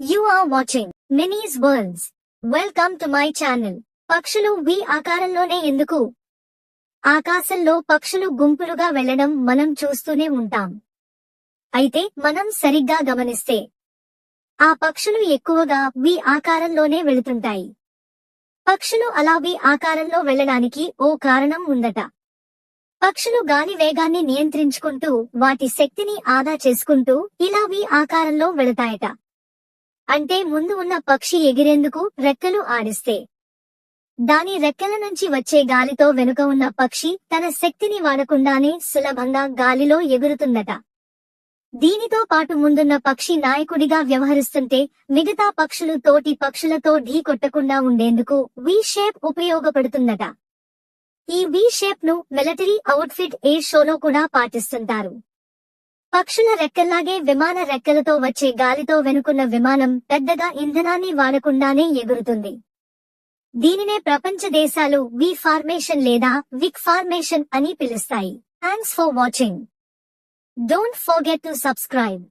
You are watching Mini's worlds welcome to my channel పక్షులు V ఆకారంలోనే ఎందుకు? ఆకాశంలో పక్షులు గుంపులుగా వెళ్ళడం మనం చూస్తూనే ఉంటాం. అయితే మనం సరిగ్గా గమనిస్తే ఆ పక్షులు ఎక్కువగా వి ఆకారంలోనే వెళుతుంటాయి. పక్షులు అలా వి ఆకారంలో వెళ్ళడానికి ఓ కారణం ఉందట. పక్షులు గాలి వేగాన్ని నియంత్రించుకుంటూ వాటి శక్తిని ఆదా చేసుకుంటూ ఇలా వి ఆకారంలో వెళతాయట. అంటే ముందు ఉన్న పక్షి ఎగిరేందుకు రెక్కలు ఆడిస్తే. దాని రెక్కల నుంచి వచ్చే గాలితో వెనుక ఉన్న పక్షి తన శక్తిని వాడకుండానే సులభంగా గాలిలో ఎగురుతుందట. దీనితో పాటు ముందున్న పక్షి నాయకుడిగా వ్యవహరిస్తుంటే మిగతా పక్షులు తోటి పక్షులతో ఢీ కొట్టకుండా ఉండేందుకు వి షేప్ ఉపయోగపడుతుందట. ఈ వి షేప్ను మిలిటరీ అవుట్ఫిట్ ఎయిర్ షోలో కూడా పాటిస్తుంటారు. పక్షుల రెక్కల్లాగే విమాన రెక్కలతో వచ్చే గాలితో వెనుకున్న విమానం పెద్దగా ఇంధనాన్ని వాడకుండానే ఎగురుతుంది. దీనినే ప్రపంచ దేశాలు వి ఫార్మేషన్ లేదా విక్ ఫార్మేషన్ అని పిలుస్తాయి. Thanks for watching don't forget to subscribe